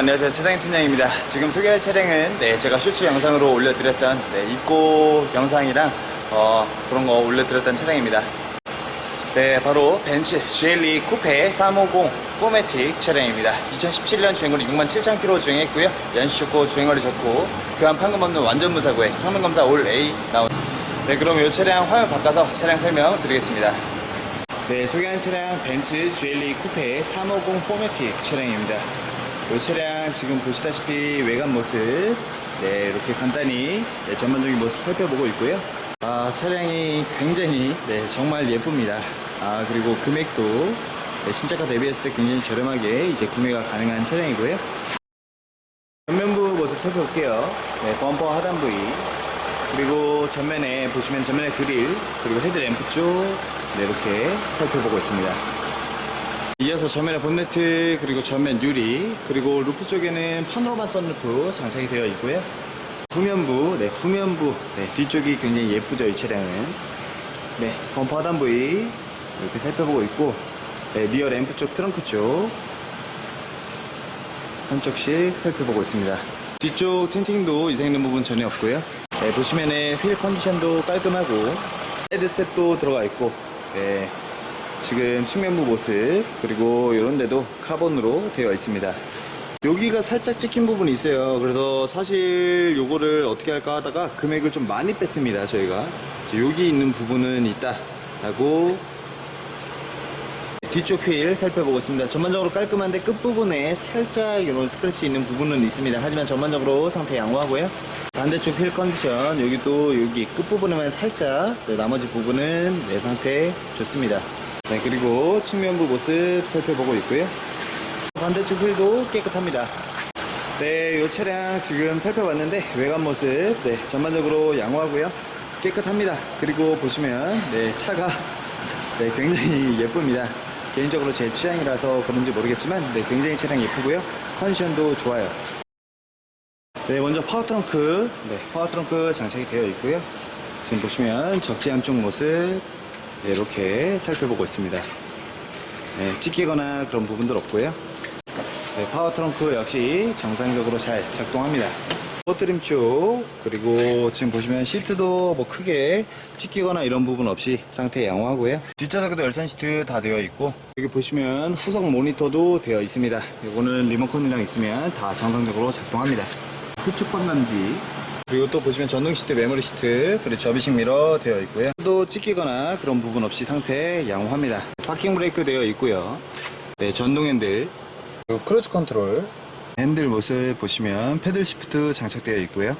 안녕하세요. 차장의 팀장입니다. 지금 소개할 차량은 네, 제가 쇼츠 영상으로 올려드렸던 네, 입고 영상이랑 어, 그런 거 올려드렸던 차량입니다. 네, 바로 벤츠 GLE 쿠페 350 포매틱 차량입니다. 2017년 주행거리 67,000km 주행했고요. 연식 좋고 주행거리 좋고 교환 판금 없는 완전 무사고에 성능검사 올 A 나온 네, 그럼 이 차량 화면 바꿔서 차량 설명 드리겠습니다. 네, 소개한 차량 벤츠 GLE 쿠페 350 포매틱 차량입니다. 이 차량 지금 보시다시피 외관 모습 네, 이렇게 간단히 네, 전반적인 모습 살펴보고 있고요. 아, 차량이 굉장히 네, 정말 예쁩니다. 아, 그리고 금액도 네, 신차가 대비했을 때 굉장히 저렴하게 이제 구매가 가능한 차량이고요. 전면부 모습 살펴볼게요. 네, 범퍼 하단 부위 그리고 전면에 보시면 전면에 그릴 그리고 헤드램프 쪽 네, 이렇게 살펴보고 있습니다. 이어서 전면에 본네트 그리고 전면 유리 그리고 루프 쪽에는 파노라마 선루프 장착이 되어 있고요. 후면부, 네 후면부 네, 뒤쪽이 굉장히 예쁘죠 이 차량은. 네 범퍼 하단 부위 이렇게 살펴보고 있고 네, 리어 램프 쪽 트렁크 쪽 한쪽씩 살펴보고 있습니다. 뒤쪽 틴팅도 이상 있는 부분 전혀 없고요. 네, 보시면은 휠 컨디션도 깔끔하고 헤드 스텝도 들어가 있고 네, 지금 측면부 모습 그리고 이런 데도 카본으로 되어 있습니다. 여기가 살짝 찍힌 부분이 있어요. 그래서 사실 요거를 어떻게 할까 하다가 금액을 좀 많이 뺐습니다. 저희가 여기 있는 부분은 있다 라고 뒤쪽 휠 살펴보고 있습니다. 전반적으로 깔끔한데 끝부분에 살짝 이런 스크래치 있는 부분은 있습니다. 하지만 전반적으로 상태 양호하고요. 반대쪽 휠 컨디션 여기도 여기 끝부분에만 살짝 네, 나머지 부분은 내 상태 좋습니다. 네, 그리고 측면부 모습 살펴보고 있고요. 반대쪽 휠도 깨끗합니다. 네, 이 차량 지금 살펴봤는데 외관 모습 네, 전반적으로 양호하고요. 깨끗합니다. 그리고 보시면 네, 차가 네, 굉장히 예쁩니다. 개인적으로 제 취향이라서 그런지 모르겠지만 네, 굉장히 차량 예쁘고요. 컨디션도 좋아요. 네, 먼저 파워 트렁크, 네, 파워 트렁크 장착이 되어 있고요. 지금 보시면 적지 안쪽 모습 네, 이렇게 살펴보고 있습니다. 네, 찢기거나 그런 부분들 없고요. 네, 파워 트렁크 역시 정상적으로 잘 작동합니다. 포트림 쪽 그리고 지금 보시면 시트도 뭐 크게 찢기거나 이런 부분 없이 상태 양호하고요. 뒷좌석에도 열선 시트 다 되어 있고 여기 보시면 후석 모니터도 되어 있습니다. 이거는 리모컨이랑 있으면 다 정상적으로 작동합니다. 후측 방감지 그리고 또 보시면 전동 시트, 메모리 시트, 그리고 접이식 미러 되어 있고요. 또 찢기거나 그런 부분 없이 상태 양호합니다. 파킹 브레이크 되어 있고요. 네, 전동 핸들, 그리고 크루즈 컨트롤, 핸들 모습 보시면 패들 시프트 장착되어 있고요.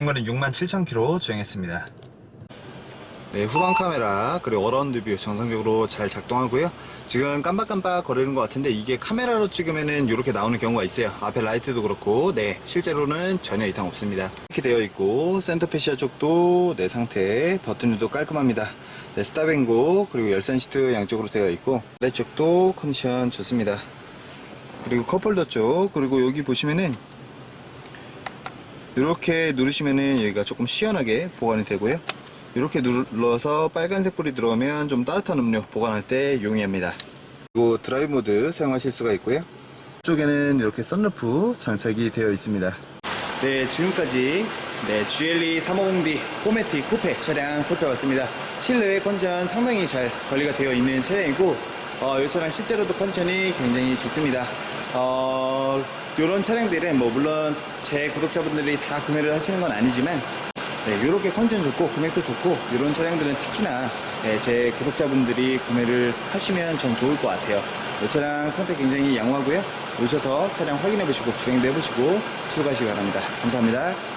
이거는 67,000km 주행했습니다. 네, 후방 카메라 그리고 어라운드 뷰 정상적으로 잘 작동하고요. 지금 깜빡깜빡 거리는 것 같은데 이게 카메라로 찍으면은 이렇게 나오는 경우가 있어요. 앞에 라이트도 그렇고, 네, 실제로는 전혀 이상 없습니다. 이렇게 되어 있고 센터 패시아 쪽도 내 상태 버튼도 깔끔합니다. 네, 스타뱅고 그리고 열선 시트 양쪽으로 되어 있고 아래쪽도 컨디션 좋습니다. 그리고 컵홀더 쪽 그리고 여기 보시면은 이렇게 누르시면은 여기가 조금 시원하게 보관이 되고요. 이렇게 눌러서 빨간색 불이 들어오면 좀 따뜻한 음료 보관할 때 용이합니다. 그리고 드라이브 모드 사용하실 수가 있고요. 이쪽에는 이렇게 썬루프 장착이 되어 있습니다. 네, 지금까지 네, GLE 350D 포매틱 쿠페 차량 살펴봤습니다. 실내 컨디션 상당히 잘 관리가 되어 있는 차량이고 어, 이 차량 실제로도 컨디션이 굉장히 좋습니다. 어, 이런 차량들은 뭐 물론 제 구독자분들이 다 구매를 하시는 건 아니지만 네, 이렇게 컨디션 좋고 금액도 좋고 이런 차량들은 특히나 네, 제 구독자분들이 구매를 하시면 전 좋을 것 같아요. 이 차량 상태 굉장히 양호하고요. 오셔서 차량 확인해 보시고 주행도 해보시고 출고하시기 바랍니다. 감사합니다.